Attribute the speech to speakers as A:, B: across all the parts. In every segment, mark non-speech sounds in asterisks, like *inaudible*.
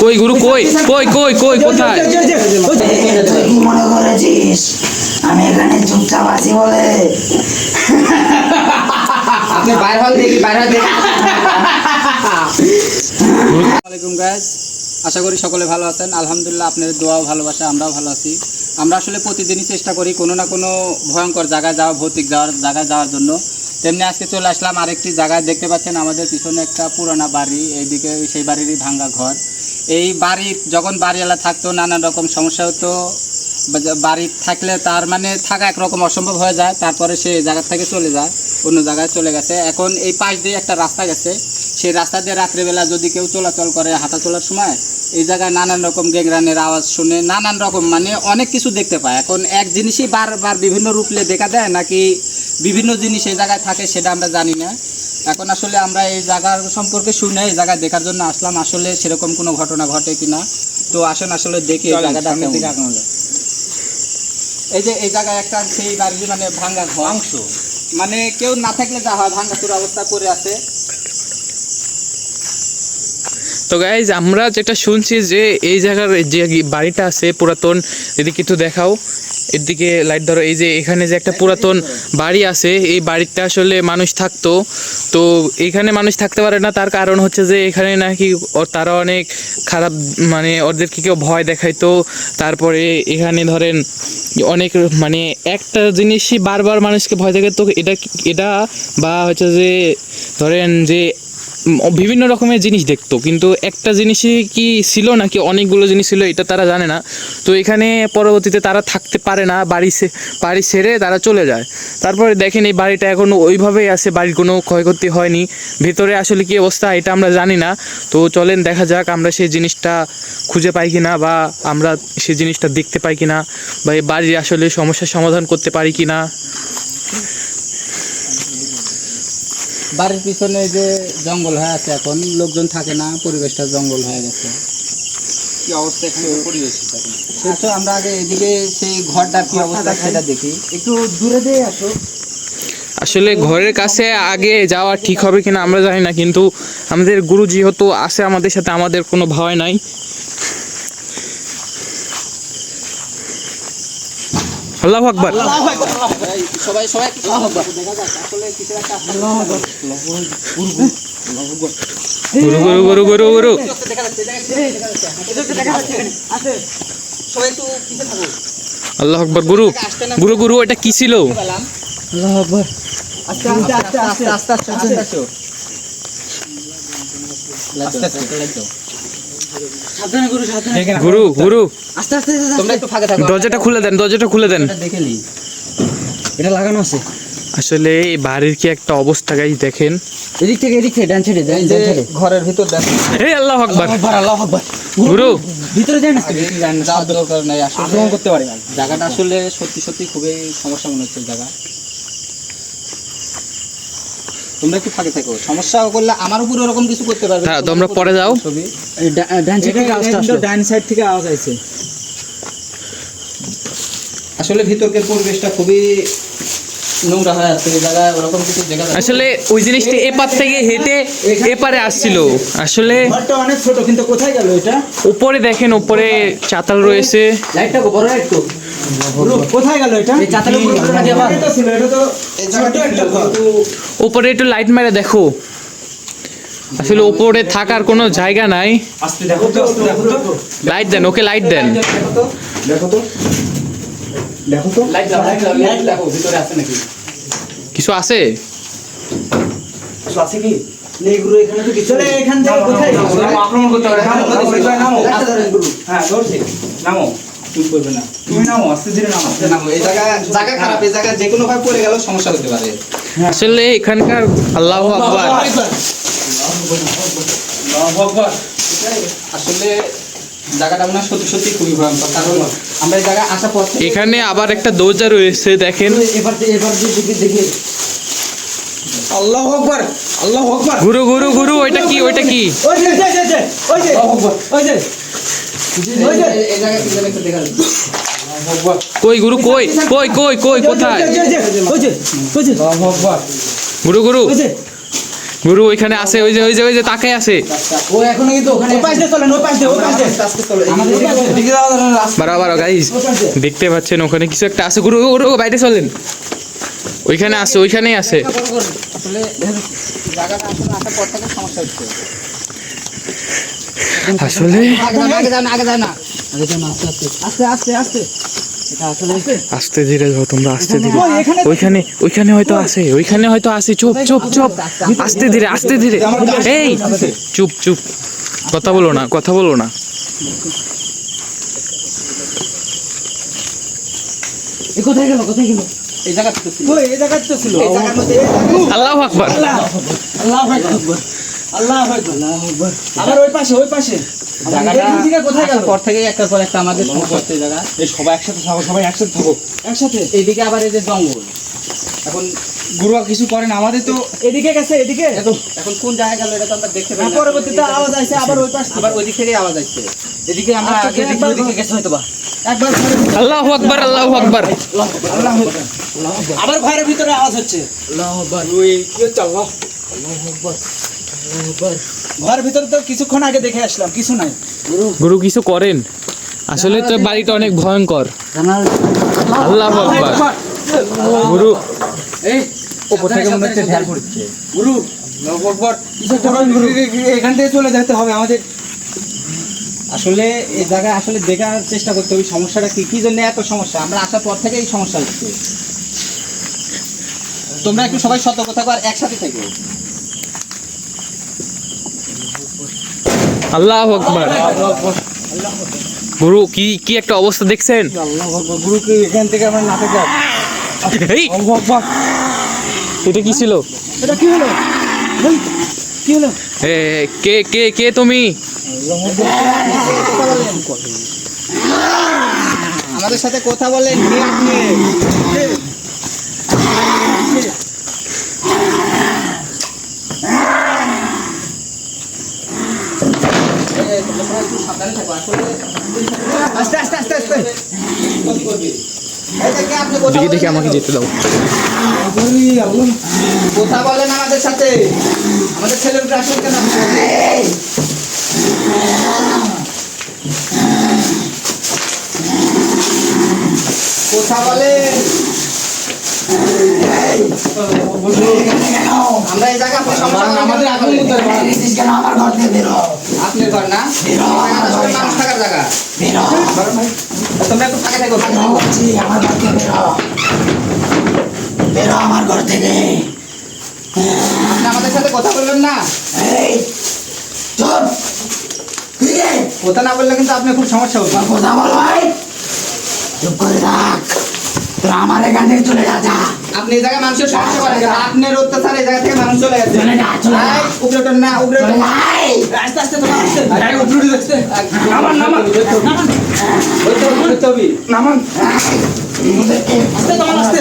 A: কই গুরু কই? কই কই কই কোথায়?
B: মনে করেছিস? আমি এখানে চুপচাপ আছি বলে।
C: আপনি দেখি দেখি। আসসালামাইকুম আশা করি সকলে ভালো আছেন। আলহামদুলিল্লাহ আপনাদের দোয়াও ভালোবাসা আমরাও ভালো আছি। আমরা আসলে প্রতিদিনই চেষ্টা করি কোনো না কোনো ভয়ঙ্কর জায়গায় যাওয়া, ভৌতিক যাওয়ার, জায়গায় যাওয়ার জন্য। তেমনি আজকে চলে আসলাম আরেকটি জায়গায়। দেখতে পাচ্ছেন আমাদের পিছনে একটা পুরানা বাড়ি, এইদিকে সেই বাড়িরই ভাঙ্গা ঘর। এই বাড়ি যখন বাড়িওয়ালা থাকতো, নানান রকম সমস্যা হতো বাড়ি থাকলে তার মানে থাকা একরকম অসম্ভব হয়ে যায়, তারপরে সে জায়গা থেকে চলে যায়, অন্য জায়গায় চলে গেছে। এখন এই পাশ দিয়ে একটা রাস্তা গেছে। সেই রাস্তা দিয়ে রাত্রেবেলা যদি কেউ চলাচল করে হাঁটা চলার সময় এই জায়গায় নানান রকম গেংরানের আওয়াজ শুনে নানান রকম মানে অনেক কিছু দেখতে পায়। এখন এক জিনিসই বারবার বিভিন্ন রূপলে দেখা দেয় নাকি বিভিন্ন জিনিস এই জায়গায় থাকে সেটা আমরা জানি না। এখন আসলে আমরা এই জায়গার সম্পর্কে শুনে এই জায়গায় দেখার জন্য আসলাম। আসলে সেরকম কোনো ঘটনা ঘটে কিনা? তো আসেন আসলে দেখি এই জায়গাটা এই যে এই জায়গায় একটা সেই বাড়ির মানে ভাঙ্গা অংশ মানে কেউ না থাকলে যা হয় ভাঙ্গা অবস্থা করে আছে।
A: তো গাইজ আমরা যেটা শুনছি যে এই জায়গার যে বাড়িটা আছে পুরাতন, এদিকে একটু দেখাও। এদিকে লাইট ধরো, এই যে এখানে যে একটা পুরাতন বাড়ি আছে, এই বাড়িতে আসলে মানুষ থাকতো। তো এখানে মানুষ থাকতে পারে না, তার কারণ হচ্ছে যে এখানে নাকি তারা অনেক খারাপ মানে ওদেরকে কেউ ভয় দেখাইতো। তারপরে এখানে ধরেন অনেক মানে একটা জিনিসই বারবার মানুষকে ভয় দেখাতো এটা এটা বা হচ্ছে যে ধরেন যে বিভিন্ন রকমের জিনিস দেখতো, কিন্তু একটা জিনিসই কি ছিল নাকি অনেকগুলো জিনিস ছিল এটা তারা জানে না। তো এখানে পরবর্তীতে তারা থাকতে পারে না, বাড়ি বাড়ি ছেড়ে তারা চলে যায়। তারপরে দেখেন এই বাড়িটা এখন ওইভাবেই আছে, বাড়ির কোনো ক্ষয়ক্ষতি হয়নি। ভেতরে আসলে কি অবস্থা এটা আমরা জানি না। তো চলেন দেখা যাক আমরা সেই জিনিসটা খুঁজে পাই কি না বা আমরা সেই জিনিসটা দেখতে পাই কি না বা এই বাড়ির আসলে সমস্যার সমাধান করতে পারি কিনা।
C: বাড়ির পিছনে যে জঙ্গল হয়ে আছে এখন লোকজন থাকে না পরিবেশটা জঙ্গল হয়ে গেছে। কি অবস্থা একটু পরিবেশ সেটা আমরা আগে এদিকে সেই ঘরটার কি অবস্থা সেটা দেখি
D: একটু দূরে দিয়ে আসো।
A: আসলে ঘরের কাছে আগে যাওয়া ঠিক হবে কিনা আমরা জানি না কিন্তু আমাদের গুরু যেহেতু আছে আমাদের সাথে আমাদের কোনো ভয় নাই। আল্লাহ আকবার।
C: সবাই সবাই একটু দেখা যাক আসলে কিছু একটা
A: গুরু গুরু গুরু গুরু গুরু।
C: দেখা যাচ্ছে দেখা যাচ্ছে সবাই একটু পিছিয়ে থাকো।
A: আল্লাহ আকবার গুরু। গুরু গুরু এটা কি ছিল?
D: আল্লাহ আকবার।
C: আস্তে আস্তে। আস্তে আস্তে আস্তে আস্তে আস্তে। আস্তে আস্তে আস্তে।
D: সাবধানে গুরু সাবধানে
A: গুরু গুরু।
D: আস্তে আস্তে
C: তোমরা একটু ফাঁকে থাকো।
A: দরজাটা খুলে দেন দরজাটা খুলে দেন।
C: দেখে নি
D: এটা লাগানো আছে।
A: আসলে এই বাড়ির কি একটা অবস্থা গাই দেখেন।
D: এদিক থেকে এদিক থেকে ডান সাইডে ডান সাইডে।
C: ঘরের ভিতর দেখো।
A: হে আল্লাহ আকবার।
D: আল্লাহ আকবার
A: গুরু
D: ভিতরে যান না।
C: দরকার নাই আসলে
D: করতে পারে না।
C: জায়গাটা আসলে সত্যি সত্যি খুবই সমস্যা মনে হচ্ছে জায়গা তোমরা একটু ফাঁকে থাকো। সমস্যা করলে আমার উপর ওরকম কিছু করতে পারবে
A: হ্যাঁ, তোমরা পরে যাও।
C: ছবি।
D: ডান সাইড থেকে আওয়াজ আসছে
E: ডান সাইড থেকে আওয়াজ আইছে।
C: আসলে ভিতরকের পরিবেশটা খুবই নোংরা হয়ে আছে এই জায়গায় ওরকম কিছু দেখা
A: আসলে ওই জিনিসটা এপার থেকে হেঁটে এপারে আসছিল। আসলে
E: ঘরটা অনেক ছোট কিন্তু কোথায় গেল এটা?
A: উপরে দেখেন উপরে চাতাল রয়েছে।
D: লাইটটা বড় লাইট তো। উপরে
E: একটা ঘর।
A: উপরে একটু লাইট মেরে দেখো। আসলে উপরে থাকার কোনো জায়গা নাই।
E: আস্তে দেখো তো আস্তে দেখো তো।
A: লাইট দেন ওকে লাইট দেন।
E: দেখো তো। দেখো তো।
C: লাইট লাইট ভিতরে আছে নাকি?
A: কিছু আছে?
E: কিছু আছে কি? নেই গুরু এখানে তো কিছু চলে এখান থেকে কোথায়? আক্রমণ করতে পারে নামো নামো
C: আচ্ছা ধরেন গুরু
E: হ্যাঁ ধরছি। নামো। তুমি করবে না। তুমি নামো আস্তে ধীরে নামো
C: নামো। এই জায়গা জায়গা খারাপ এই জায়গা যে কোনো ভাবে পড়ে গেল সমস্যা হতে পারে।
A: আসলে এখানকার আল্লাহ আকবার।
C: আসলে জায়গাটা মনে সত্যি সত্যি খুবই ভয়ঙ্কর কারণ আমরা এই জায়গায় আসার পর
A: এখানে আবার একটা দরজা রয়েছে দেখেন।
D: এবার এবার দিয়ে দেখি
E: আল্লাহ আকবার আল্লাহ আকবার।
A: গুরু গুরু গুরু ওইটা কি ওইটা কি?
E: ওই যে ওই যে ওই যে ওই যে
A: কই গুরু কই কই কই কই কোথায়? গুরু গুরু। গুরু ওইখানে আছে ওই যে ওই যে ওই যে তাকে আছে।
D: ও এখনও কিন্তু ওখানে
E: ওই পাশ দিয়ে চলেন ওই পাশ দিয়ে ওই পাশ। দিয়ে
D: আস্তে চলো।
E: আমাদের দিকে- না, রাস্তা-
A: বারো বারো গাইজ দেখতে পাচ্ছেন ওখানে কিছু একটা আছে। গুরু গুরু বাইরে চলেন। ওইখানে আছে ওইখানেই আছে।
C: আসলে জায়গাটা আসলে আসার পর থেকে সমস্যা হচ্ছে।
A: আসলে
C: আগে যাও না আগে যাও না আগে যাও না আগে যাও না আস্তে। আস্তে আস্তে আস্তে। আসলে
A: আস্তে ধীরে যাও তোমরা আস্তে ধীরে। ওইখানে ওইখানে হয়তো আছে ওইখানে হয়তো আছে চুপ চুপ চুপ। আস্তে ধীরে আস্তে ধীরে। এই! চুপ চুপ। কথা বলো না কথা বলো না।
D: কোথায় গেল কোথায় গেল?
C: এই জায়গাটা তো ছিল।
E: ওই এই জায়গায় তো ছিল।
C: এই জায়গার মধ্যে এই জায়গা-
A: আল্লাহ আকবার।
E: আল্লাহ আকবার। আল্লাহ আকবার। আবার ওই পাশে ওই পাশে।
C: জায়গাটা
E: এখান থেকে কোথায় গেল?
C: আসার পর থেকে একটার পর একটা আমাদের সমস্যা হচ্ছে এই জায়গা।
E: এই সবাই একসাথে থাকো সবাই একসাথে থাকো। একসাথে?
C: এইদিকে আবার এই যে জঙ্গল। এখন
E: গুরু কিছু করেন আমাদের তো। এদিকে গেছে এদিকে?
C: এখন কোন জায়গায় গেল এটা তো আমরা দেখতে পাই
E: পরবর্তীতে আওয়াজ আইছে আবার ওই পাশ
C: আবার ওই দিক থেকে আওয়াজ আসছে এদিকে আমরা
E: আচ্ছা,
C: আগে ওইদিকে গেছে হয়তো বা
E: একবার ঘরের ভিতরে-
A: আকবার আল্লাহ আকবার।
E: আল্লাহ আকবার। আবার ঘরের ভিতরে আওয়াজ হচ্ছে। ওই কি হচ্ছে আল্লাহ? ঘরের ভিতরে তো কিছুক্ষণ আগে দেখে আসলাম কিছু নাই।
A: গুরু। কিছু করেন? আসলে তো বাড়িটা অনেক ভয়ঙ্কর। আল্লাহ আকবার। গুরু।
C: এই
E: ওপর থেকে মনে হচ্ছে ধ্যান পড়ছে। গুরু। এখান থেকে চলে যেতে হবে আমাদের।
C: আসলে এই জায়গায় আসলে দেখার চেষ্টা করতে হবে সমস্যাটা কি? কি জন্য এত সমস্যা? আমরা আসার পর থেকে এই সমস্যা হচ্ছে। তোমরা একটু সবাই সতর্ক থাকো আর একসাথে থেকো।
A: আল্লাহ আকবার। গুরু কি কি একটা অবস্থা দেখছেন?
E: আকবার, গুরুকে এখান থেকে আমার
A: এটা কি ছিল?
E: এটা কি হলো কি হলো
A: কে কে কে তুমি?
C: আমাদের সাথে কথা বলেন কে আপনি তোমরা সবাই একটু সাবধানে থাকো। আসলে
E: আস্তে আস্তে আস্তে
A: দেখি দেখি আমাকে যেতে দাও
C: কথা বলেন আমাদের সাথে আমাদের ছেলের আসেন কেন? কথা বলেন আমরা এই জায়গা আমাদের
B: আমার ঘর থেকে বেরো?
C: আপনার ঘর না? মানুষ থাকার জায়গা।
B: বেরো।
C: তোমরা একটু ফাঁকে থাকো।
B: আমার ঘর থেকে বেরো। বেরো আমার ঘর থেকে।
C: আপনি আমাদের সাথে কথা বলবেন না?
B: এই চুপ
C: কথা না বললে কিন্তু আপনার খুব সমস্যা হবে
B: তোর কথা বল ভাই। চুপ করে থাক। আমার এখান থেকে চলে যা যা
C: আপনি এই জায়গায় মানুষের সমস্যা করেন কেন? আপনার অত্যাচার এই জায়গা থেকে মানুষ চলে গেছে
B: চলে যা, চলে যা।
C: উপরে ওঠেন না উপরে ওঠেন।
E: আস্তে আস্তে আস্তে
C: এই, উপরে।
E: নামান নামান নামান
C: হইতে হবে, হইতে হবে।
E: নামান আস্তে আস্তে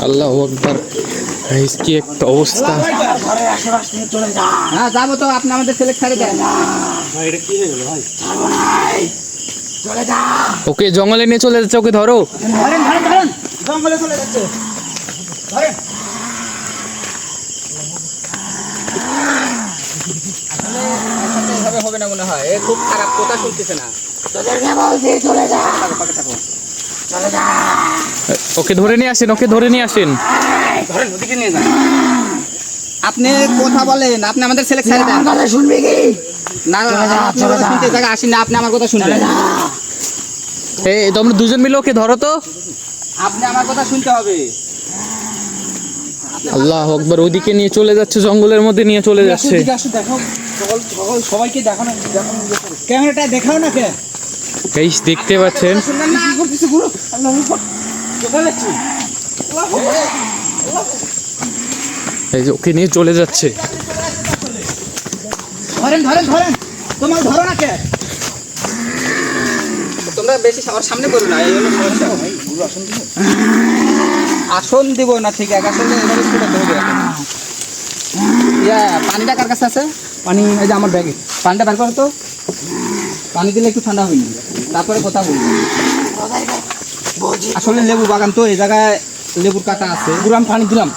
A: আল্লাহ আকবার গাইস কি একটা অবস্থা।
C: হ্যাঁ যাব তো আপনি আমাদের ছেলে ছাড়ে দেন।
A: ওকে জঙ্গলে নিয়ে চলে যাচ্ছে ওকে ধরো।
E: ধরেন ধরেন ধরেন। জঙ্গলে চলে যাচ্ছে। ধরেন।
C: হবে না মনে হয়। এ খুব খারাপ কথা শুনতেছে না।
B: তোদেরকে বলছি চলে যা। চলে যা।
A: ওকে ধরে নিয়ে আসেন ওকে ধরে নিয়ে আসেন
C: ধরেন ওদিকে নিয়ে যান আপনি কথা বলেন আপনি আমাদের ছেলে ছেড়ে দেন
B: কথা শুনবি কি
C: না না,
B: চলে
C: আপনি কথা শুনতে এই আসেন না আপনি আমার কথা শুনবেন
A: এই তোমরা দুজন মিলে ওকে ধরো তো
C: আপনি আমার কথা শুনতে হবে
A: আল্লাহ আকবার ওদিকে নিয়ে চলে যাচ্ছে জঙ্গলের মধ্যে নিয়ে চলে যাচ্ছে
E: সবাইকে দেখানো ক্যামেরাটা দেখাও না কে
A: দেখতে পাচ্ছেন এই যে ওকে নিয়ে চলে যাচ্ছে।
E: ধরেন ধরেন ধরেন। তোমার ধরো না কে?
C: তোমরা বেশি সবার সামনে করো না এই হলো সমস্যা। আসন দিব না ঠিক এক আসলে এভাবে ছুটে ধরবে ইয়া পানিটা কার কাছে আছে?
E: পানি এই যে আমার ব্যাগে।
C: পানিটা বের করো তো। পানি দিলে একটু ঠান্ডা হয়নি তারপরে কথা বলব। আসলে লেবু বাগান তো এই জায়গায় লেবুর কাটা আছে।
E: পুরাম পানি দিলাম।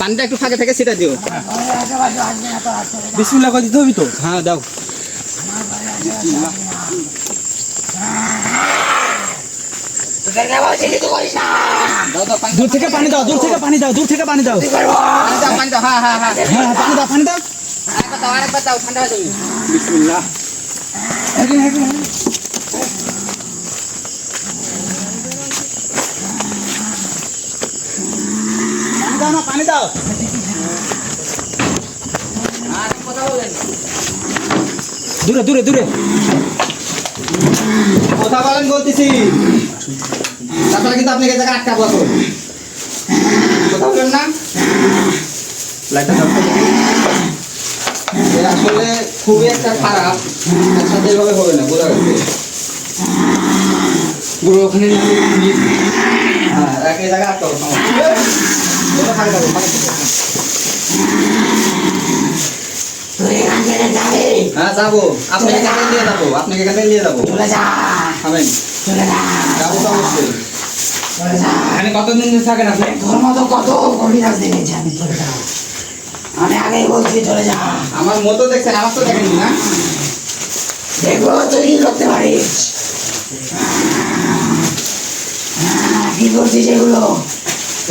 C: পানিটা একটু ফাঁকে থেকে সেটা দিও।
E: বিসমিল্লাহ করে দিতে হবে তো?
C: হ্যাঁ দাও।
E: দূর থেকে পানি দাও দূর থেকে পানি দাও দূর থেকে পানি দাও।
C: পানি দাও পানি দাও। হ্যাঁ হ্যাঁ হ্যাঁ।
E: হ্যাঁ হ্যাঁ, পানি দাও পানি দাও।
C: আরেকবার দাও আরেকবার দাও ঠান্ডা হয়ে যাবে।
E: বিসমিল্লাহ। দাও না পানি দাও।
C: আর কথা বলেন
E: দূরে দূরে দূরে।
C: কথা বলেন বলতেছি। তাছাড়া কিন্তু আপনাকে এই জায়গায় আটকাবো এখন কথা বলেন না? আসলে খুবই একটা খারাপ। একসাথে এভাবে হবে না বোঝা গেছে। ওখানে হ্যাঁ এক এই জায়গায় হ্যাঁ যাব। আপনাকে এখান নিয়ে যাব। আপনাকে এখান নিয়ে যাব।
B: চলে যা
C: খাবেন।
B: চলে যা
C: যাব তো অবশ্যই।
E: এখানে কতদিন থাকেন আপনি?
B: তোর মতো কত কবিরাজ দেখেছি আমি চলে যা আমি আগেই বলছি চলে যা।
C: আমার মতো দেখছেন আমার তো দেখেনি না?
B: দেখব তুই কি করতে পারিস। আহ, কি করছিস এগুলো?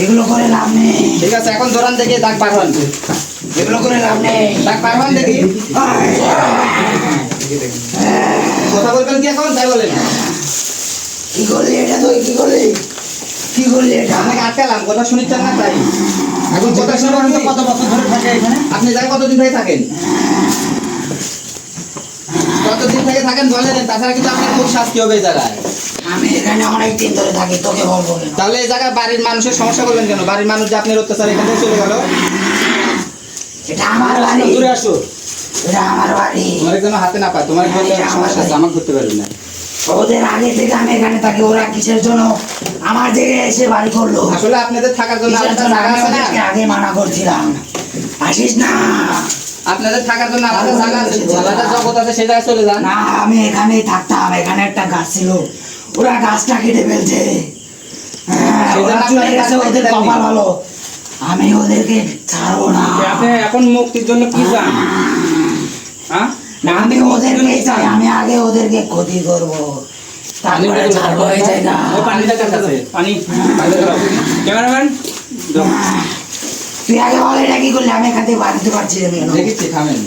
B: এগুলো করে লাভ নেই।
C: ঠিক আছে এখন দোকান থেকে দাগ পার হন।
B: এগুলো করে লাভ নেই।
C: দাগ পার হন দেখি। কথা বলবেন কি এখন? তাই বলেন।
B: কি করলি এটা তুই? কি করলি? কি করলি এটা?
C: আপনাকে আটকালাম কথা শুনিচ্ছেন না তাই। এখন কথা কি?
E: কত বছর ধরে থাকে এখানে?
C: আপনি যাই কতদিন থেকে থাকেন? কতদিন থেকে থাকেন বলেন তাছাড়া কিন্তু আপনার খুব শাস্তি হবে এই জায়গায়।
B: আমি এখানে অনেক দিন ধরে থাকি তোকে বলব কেন
C: তাহলে এই জায়গায় বাড়ির মানুষের সমস্যা করবেন কেন? বাড়ির মানুষ যে আপনার অত্যাচার এখান থেকে চলে গেল?
B: এটা আমার বাড়ি।
E: দূরে আসো
B: এটা আমার বাড়ি।
C: তোমার যেন হাতে না পায় তোমার ধরলে সমস্যা আছে আমাকে ধরতে পারবেন না।
B: ওদের আগে থেকে আমি এখানে থাকি ওরা কিসের জন্য আমার জায়গায় এসে বাড়ি করল?
C: আসলে আপনাদের থাকার জন্য
B: আগে মানা করছিলাম। আসিস না।
C: আপনাদের থাকার জন্য আলাদা জায়গা আছে। আলাদা জগৎ আছে সেই জায়গায় চলে যান।
B: না আমি এখানেই থাকতাম এখানে একটা গাছ ছিল। ওরা গাছটা কেটে ফেলছে। হ্যাঁ, ওরা চলে গেছে ওদের কপাল। ভালো। আমি ওদেরকে ছাড়বো না।
E: আপনি এখন মুক্তির জন্য কি চান? হ্যাঁ।
B: না, আমি ওদেরকে চাই আমি আগে ওদেরকে ক্ষতি করব। তারপরে ছাড়বো এই জায়গা।
E: পানিটা পানি। ক্যামেরাম্যান
B: তুই আগে বল এটা কি করলি আমি এখান থেকে বাড়তে পারছি না কেন?
C: দেখেছি থামেন।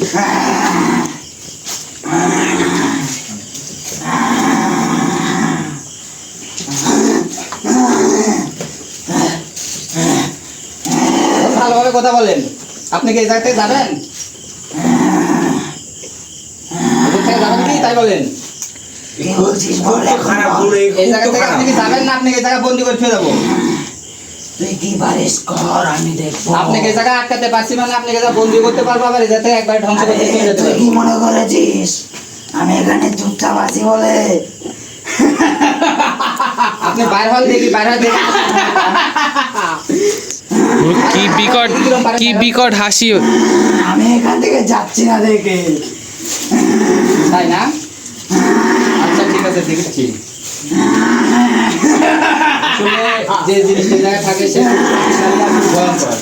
C: ভালোভাবে কথা বলেন। আপনি কি এই জায়গা থেকে যাবেন? এদিক যাবেন কি? তাই বলেন।
B: কি বলছিস বল এখন
E: খারাপ
B: বল।
E: দূরে
C: এই জায়গা থেকে আপনি কি যাবেন না? আপনাকে এই জায়গা বন্দি করে ফেলে দেবো?
B: তুই কি পারিস কর আমি দেখব?
C: আপনাকে এই জায়গা আটকাতে পারছি মানে আপনাকে বন্দি করতে পারব আবার এই একবার ধ্বংস যেতে
B: তুই কি মনে করেছিস? আমি এখানে বলে।
C: আপনি বাইর হল দেখি বাইর হল দেখি।
A: কি বিকট কি বিকট হাসি।
B: আমি এখান থেকে যাচ্ছি না দেখে।
C: তাই না? আচ্ছা ঠিক আছে দেখেছি। *laughs* আসলে যে জিনিস যে থাকে সে ভয়ঙ্কর।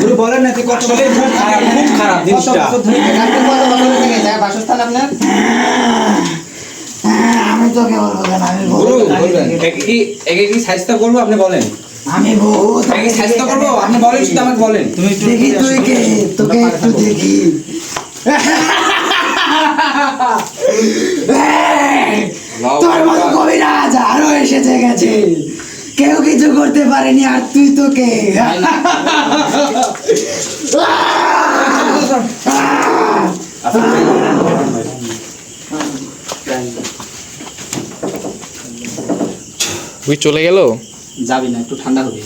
E: গুরু বলেন না তুই কত বছর খারাপ খুব খারাপ জিনিসটা।
C: থেকে কত বছর থেকে এই বাসস্থান আপনার?
B: আমি তোকে বলব কেন? আমি
E: গুরু
C: বলবেন।
E: একে কি স্বাস্থ্য করব? আপনি বলেন।
B: আমি বহুত
E: স্বাস্থ্য করব? আপনি বলেন শুধু আমাকে বলেন। তুমি একটু
B: দেখি তুই কে? তোকে একটু দেখি। *laughs* তোর মতো কবিরাজ আরও এসেছে গেছে। কেউ কিছু করতে পারেনি আর তুই তোকে।
A: ওই চলে গেল?
C: যাবি না একটু ঠান্ডা হবে।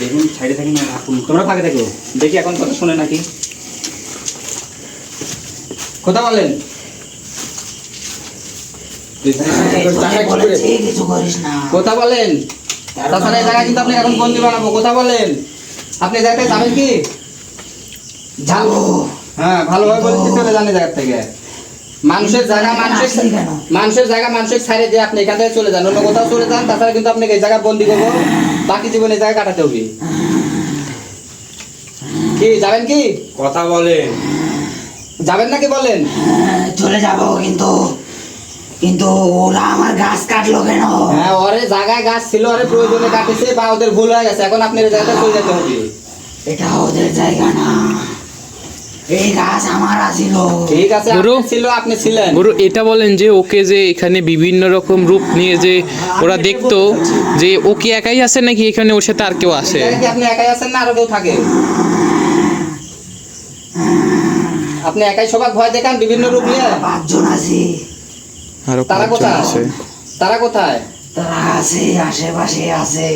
E: দেখুন সাইডে থাকি না
C: তোমরা ফাঁকে থাকো। দেখি এখন কথা শুনে নাকি। কথা বলেন
B: তোকে বলেছি কিছু করিস না
C: কথা বলেন। তাছাড়া এই জায়গায় কিন্তু আপনি এখন বন্দি বানাবো। কথা বলেন। আপনি জায়গায় যাবেন কি?
B: যাব
C: হ্যাঁ ভালোভাবে বলতে চলে যান জায়গা থেকে। মানুষের জায়গা মানুষের মানুষের জায়গা মানুষের ছাড়ে দিয়ে আপনি এখান থেকে চলে যান। অন্য কোথাও চলে যান তাছাড়া কিন্তু আপনাকে এই জায়গা বন্দি করব। বাকি জীবন এই জায়গায় কাটাতে হবে। কি যাবেন কি?
E: কথা বলেন।
C: যাবেন নাকি বলেন?
B: চলে যাব কিন্তু। কিন্তু ওরা আমার গাছ কাটলো কেন?
C: হ্যাঁ ওরে জায়গায় গাছ ছিল ওরে প্রয়োজনে কাটেছে বা ওদের ভুল হয়ে গেছে এখন আপনি জায়গাটা চলে যেতে হবে।
B: এটা ওদের জায়গা না। এই গাছ আমার আছিল
C: ঠিক আছে
A: গুরু?
C: আপনি ছিল আপনি ছিলেন।
A: গুরু এটা বলেন যে ওকে যে এখানে বিভিন্ন রকম রূপ নিয়ে যে ওরা দেখতো যে ও কি একাই আছে নাকি এখানে ওর সাথে আর কেউ আছে?
C: আপনি একাই আছেন না আরও কেউ থাকে? আপনি একাই সবাই ভয় দেখান বিভিন্ন রূপ নিয়ে।
B: পাঁচজন আছি।
A: আরও
C: তারা কোথায়?
A: আছে।
C: তারা কোথায়?
B: তারা আছে আশেপাশে আছে।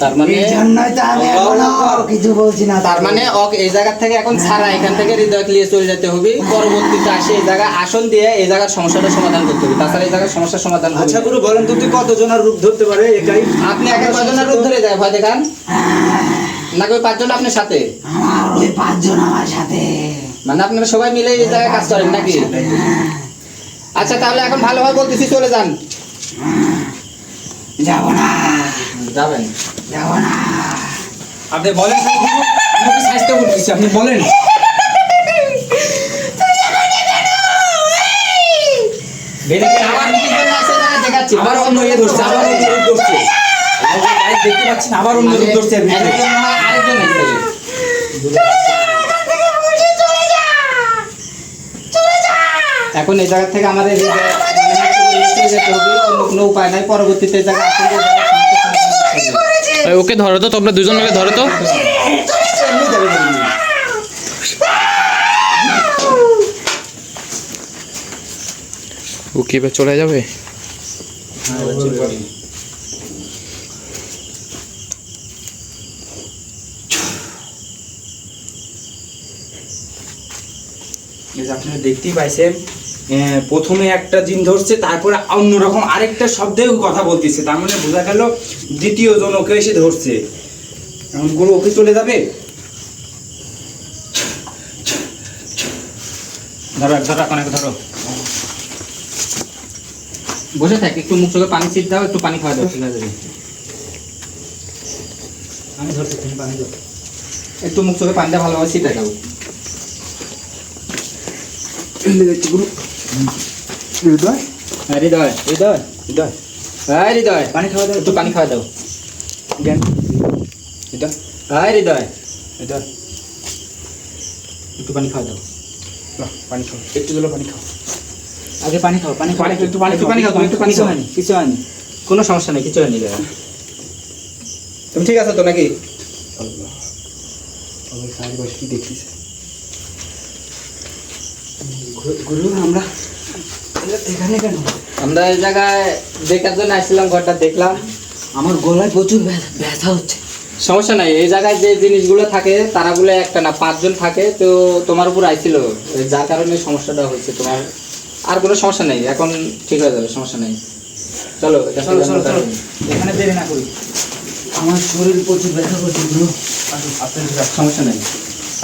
C: তার মানে
B: এই জন্যই তো আমি এখনও কিছু বলছি না।
C: তার মানে ওক এই জায়গা থেকে এখন ছাড়া এখান থেকে হৃদয় নিয়ে চলে যেতে হবে। পরবর্তীতে আসে এই জায়গা আসন দিয়ে এই জায়গার সমস্যাটা সমাধান করতে হবে। তাছাড়া এই জায়গার সমস্যার সমাধান
E: আচ্ছা গুরু বলেন তো তুই কতজনের রূপ ধরতে পারে একাই?
C: আপনি একা কজনের রূপ ধরে যায়? ভয় দেখান। নাকি ওই পাঁচজন আপনার সাথে?
B: আমার ওই পাঁচজন আমার সাথে।
C: মানে আপনারা সবাই মিলে এই জায়গায় কাজ করেন নাকি? আচ্ছা তাহলে এখন ভালোভাবে বলতেছি চলে যান
B: যাব না
C: যাবেন
B: যাব না
E: আপনি বলেন আপনাকে স্বাস্থ্য করতেছি আপনি বলেন
C: আবার
E: অন্য ইয়ে ধরছে আবার অন্য রূপ ধরছে দেখতে পাচ্ছেন আবার অন্য রূপ ধরছে
C: হয় আরেকজন এখন এই জায়গা থেকে আমাদের মানে কোনো উপায় নাই পরবর্তীতে জায়গা
A: ওকে ধরো তো তোমরা দুজন মিলে ধরো তো ও কি এবার চলে যাবে
E: এই যে আপনারা দেখতেই পাইছেন প্রথমে একটা জিন ধরছে তারপরে অন্যরকম আরেকটা শব্দে কথা বলতেছে। তার মানে বোঝা গেল দ্বিতীয় জন ওকে এসে ধরছে। এখন গুরু ওকে চলে যাবে? ধরো ধরো অনেক ধরো।
C: বসে থাক একটু মুখ চোখে পানি ছিট দাও একটু পানি খাওয়া দাও ঠিক আছে।
E: আমি ধরছি তুমি পানি দাও
C: একটু মুখ চোখে পানিটা ভালোভাবে ছিটে দাও।
E: গুরু। হৃদয়?
C: হ্যাঁ হৃদয় হৃদয়।
E: হৃদয়।
C: হ্যাঁ হৃদয়।
E: পানি খাওয়া দাও
C: একটু পানি খাওয়া দাও।
E: জ্ঞান। হৃদয়।
C: হ্যাঁ হৃদয়।
E: হৃদয়।
C: একটু পানি খাওয়া দাও।
E: নাও, পানি খাও। একটু দিলো পানি খাও।
C: আগে পানি খাও পানি খাও।
E: পানি খাও,
C: একটু পানি একটু পানি খাও তুমি একটু পানি খাও কিছু হয়নি। কোনো সমস্যা নেই কিছু হয়নি তুমি ঠিক আছো তো নাকি?
E: বসে কি দেখছিস গুরু আমরা। এখানে কেন?
C: আমরা এই জায়গায় দেখার জন্য আসছিলাম ঘরটা দেখলাম।
B: আমার গলায় প্রচুর ব্যথা- হচ্ছে।
C: সমস্যা নাই এই জায়গায় যে জিনিসগুলো থাকে তারাগুলো একটা না পাঁচজন থাকে তো তোমার উপর আইছিল। যার কারণে সমস্যাটা হয়েছে তোমার। আর কোনো সমস্যা নেই এখন ঠিক হয়ে যাবে সমস্যা নেই। চলো
E: চলো চলো চলো। এখানে দেরি না করি।
B: আমার শরীর প্রচুর ব্যথা করছে
C: সমস্যা নেই।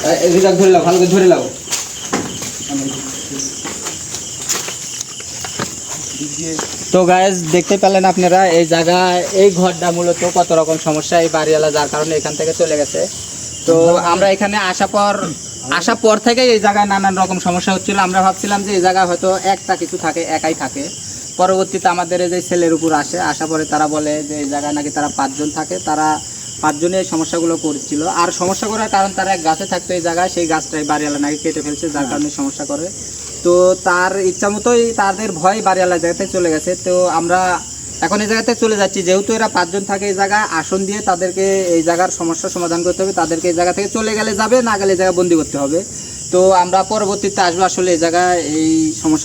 C: এ- এদিকে ধরে ভালো করে ধরে লাও। তো গায়েস দেখতে পেলেন আপনারা এই জায়গা এই ঘরটা মূলত কত রকম সমস্যা এই বাড়িওয়ালা যার কারণে এখান থেকে চলে গেছে। তো আমরা এখানে আসা পর আসা পর থেকে এই জায়গায় নানান রকম সমস্যা হচ্ছিল। আমরা ভাবছিলাম যে এই জায়গায় হয়তো একটা কিছু থাকে, একাই থাকে। পরবর্তীতে আমাদের যে ছেলের উপর আসে আসা পরে তারা বলে যে এই জায়গায় নাকি তারা পাঁচজন থাকে, তারা পাঁচজনে এই সমস্যাগুলো করছিল। আর সমস্যা করার কারণ তারা এক গাছে থাকতো এই জায়গায়, সেই গাছটাই বাড়িওয়ালা নাকি কেটে ফেলছে, যার কারণে সমস্যা করে। তো তার ইচ্ছা মতোই তাদের ভয় বাড়িওয়ালা জায়গাতে চলে গেছে। তো আমরা এখন এই জায়গাতে চলে যাচ্ছি। যেহেতু এরা পাঁচজন থাকে এই জায়গায় আসন দিয়ে তাদেরকে এই জায়গার সমস্যার সমাধান করতে হবে। তাদেরকে এই জায়গা থেকে চলে গেলে যাবে, না গেলে এই জায়গায় বন্দি করতে হবে। তো আমরা পরবর্তীতে আসব আসলে এই জায়গায় এই সমস্যা